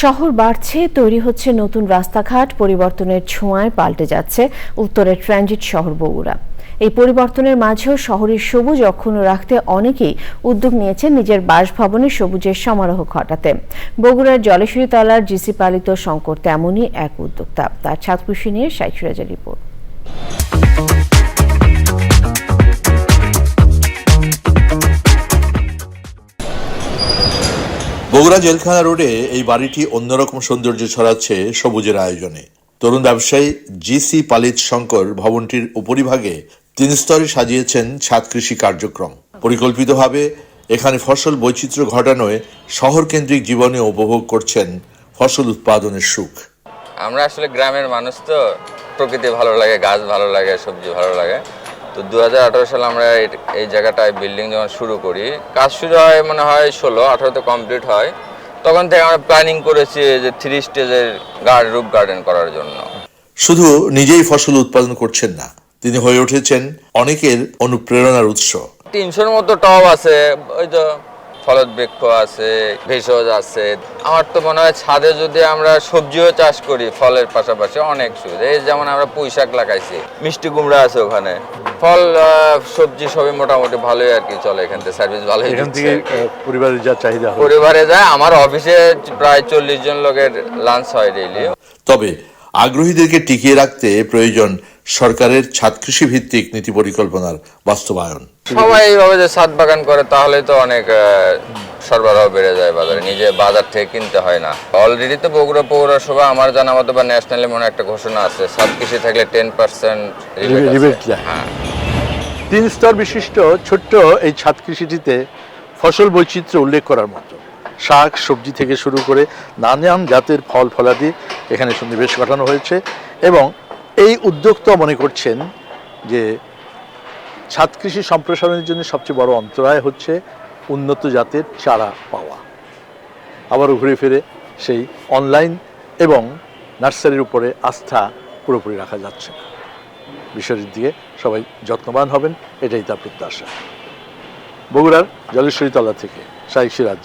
শহর বাড়ছে, তৈরি হচ্ছে নতুন রাস্তাঘাট, পরিবর্তনের ছোঁয়ায় পাল্টে যাচ্ছে উত্তরের ট্রানজিট শহর বগুড়া। এই পরিবর্তনের মাঝেও শহরের সবুজ অক্ষুণ্ণ রাখতে অনেকেই উদ্যোগ নিয়েছেন নিজের বাসভবনে সবুজের সমারোহ ঘটাতে। বগুড়ার জলেশ্বরী তলার জিসি পালিত শঙ্কর তেমনই এক উদ্যোক্তা। তার ছাত্রকৃষি নিয়ে সাইসুরাজের রিপোর্ট। বগুড়া জেলখানা রোডে এই বাড়িটি অন্যরকম সৌন্দর্য ছড়াচ্ছে সবুজের আয়োজনে। তরুণ ব্যবসায়ী জিসি পালিত শঙ্কর ভবনটির উপরিভাগে তিন স্তরে সাজিয়েছেন ছাদ কৃষি কার্যক্রম। পরিকল্পিতভাবে এখানে ফসল বৈচিত্র্য ঘটানোয় শহর কেন্দ্রিক জীবনে উপভোগ করছেন ফসল উৎপাদনের সুখ। আমরা আসলে গ্রামের মানুষ তো, প্রকৃতি ভালো লাগে, গাছ ভালো লাগে, সবজি ভালো লাগে। তো দুহাজার আঠেরো সালে আমরা এই- এই জায়গাটায় বিল্ডিং যখন শুরু করি কাজ শুরু হয় মনে হয় ষোলো আঠারোতে কমপ্লিট হয়। তখন থেকে আমরা প্ল্যানিং করেছি যে থ্রি স্টেজের গার্ড রুপ গার্ডেন করার জন্য। শুধু নিজেই ফসল উৎপাদন করছেন না তিনি হয়ে উঠেছেন অনেকের অনুপ্রেরণার উৎস। তিনশোর মতো টব আছে ওই তো ফলদ বৃক্ষ আছে ভেষজ আছে। আমার তো মনে হয় ছাদে যদি আমরা সবজিও চাষ করি ফলের পাশাপাশি অনেক সুবিধা। এই যেমন আমরা পুঁই শাক লাগাইছি মিষ্টি কুমড়া আছে ওখানে। ফল আহ, সবজি সবই মোটামুটি ভালোই আর কি চলে এখান থেকে সার্ভিস ভালোই এখান থেকে আর আহ, পরিবারের যা চাহিদা হয়। পরিবারে যায় আমার অফিসে প্রায় চল্লিশ জন লোকের লাঞ্চ হয় ডেইলি তবে আগ্রহীদেরকে টিকিয়ে রাখতে প্রয়োজন সরকারের ছাদ কৃষি ভিত্তিক নীতি পরিকল্পনার বাস্তবায়ন। সবাই এইভাবে যে ছাদ বাগান করে তাহলে তো অনেক আহ, সরবরাহ বেড়ে যায় বাজারে। নিজে বাজার থেকে কিনতে হয় না। অলরেডি তো বগুড়া পৌরসভা আমার জানা মতো বা ন্যাশনালি মনে একটা ঘোষণা আছে ছাদ কৃষি থাকলে টেন পার্সেন্ট রিবেট হ্যাঁ। তিন স্তর বিশিষ্ট ছোট্ট এই ছাদ কৃষিটিতে ফসল বৈচিত্র্য উল্লেখ করার মতো। শাক সবজি থেকে শুরু করে নানান জাতের ফল ফলাদি এখানে সন্নিবেশ ঘটানো হয়েছে এবং এই উদ্যোক্তা মনে করছেন যে ছাদ কৃষি সম্প্রসারণের জন্য সবচেয়ে বড় অন্তরায় হচ্ছে উন্নত জাতের চারা পাওয়া। আবারও ঘুরে ফিরে সেই অনলাইন এবং নার্সারির উপরে আস্থা পুরোপুরি রাখা যাচ্ছে না। বিষয়টির দিকে সবাই যত্নবান হবেন, এটাই তার প্রত্যাশা। বগুড়ার জলেশ্বরী তলা থেকে শাহিক সিরাজ।